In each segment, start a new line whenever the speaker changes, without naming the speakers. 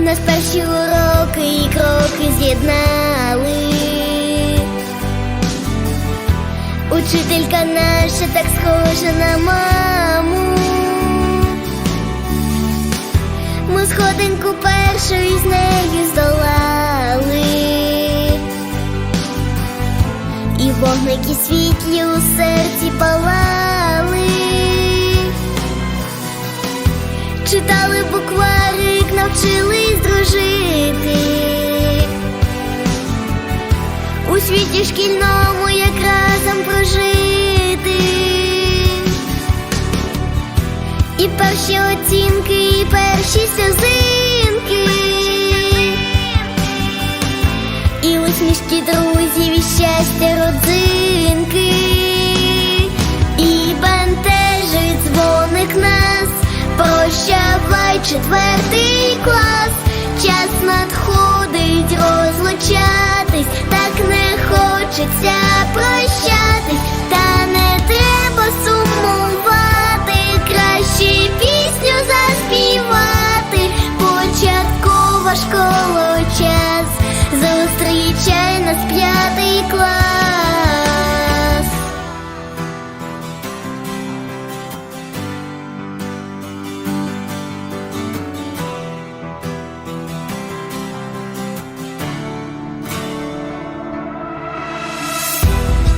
Нас перші уроки і кроки з'єднали. Учителька наша так схожа на маму. Ми сходинку першою з нею здолали. І вогники світлі у серці палали, читали буквально навчились дружити. У світі шкільному як разом прожити. І перші оцінки, і перші сльозинки. І усмішки друзів, і щастя родзинки. І бентежить дзвоник нас. Прощавай четвертий клас. Час надходить розлучатись, так не хочеться прощатись, та не треба сумувати, краще пісню заспівати. Початкова школа час зустрічай нас п'ятий клас.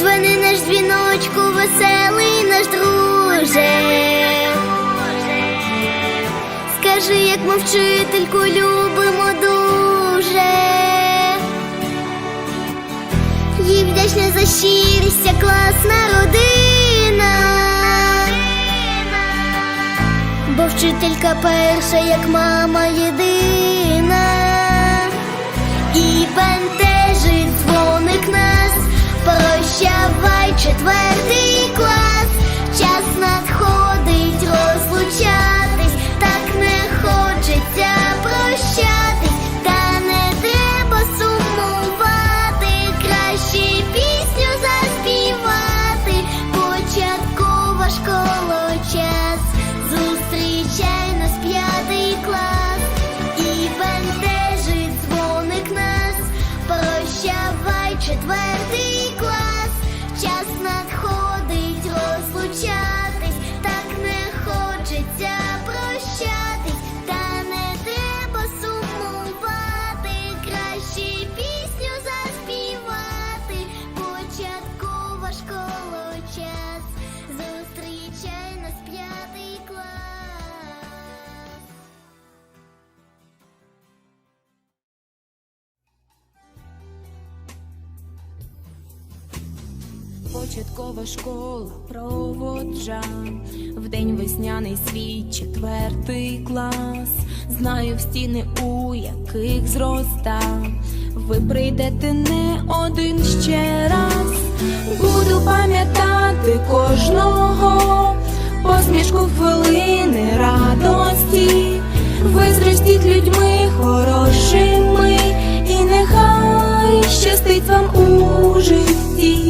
Дзвони наш дзвіночку, веселий наш друже. Скажи, як ми вчительку любимо дуже. Їй вдячна за щирість, ця класна родина. Бо вчителька перша, як мама єдина. І бентежить дзвоник нас. Четвертий Початкова школа
проводжа в день весняний свій четвертий клас. Знаю в стіни, у яких зроста. Ви прийдете не один ще раз. Буду пам'ятати кожного посмішку хвилини радості. Ви зростіть людьми хорошими, і нехай щастить вам у житті.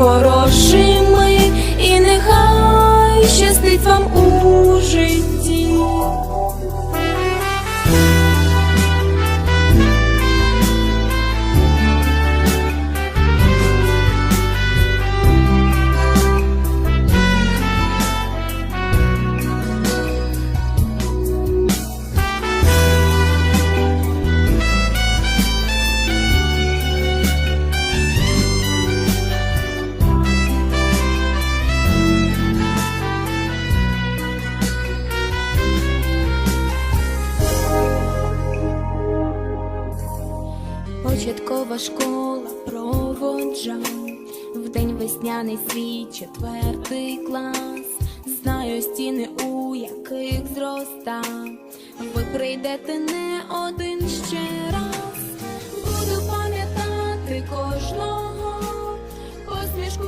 Хорошими, і нехай щастить вам у житті. Нова школа проводжав в день весняний свій четвертий клас. Знаю стіни, у яких зроста. Ви прийдете не один ще раз. Буду пам'ятати кожного посмішку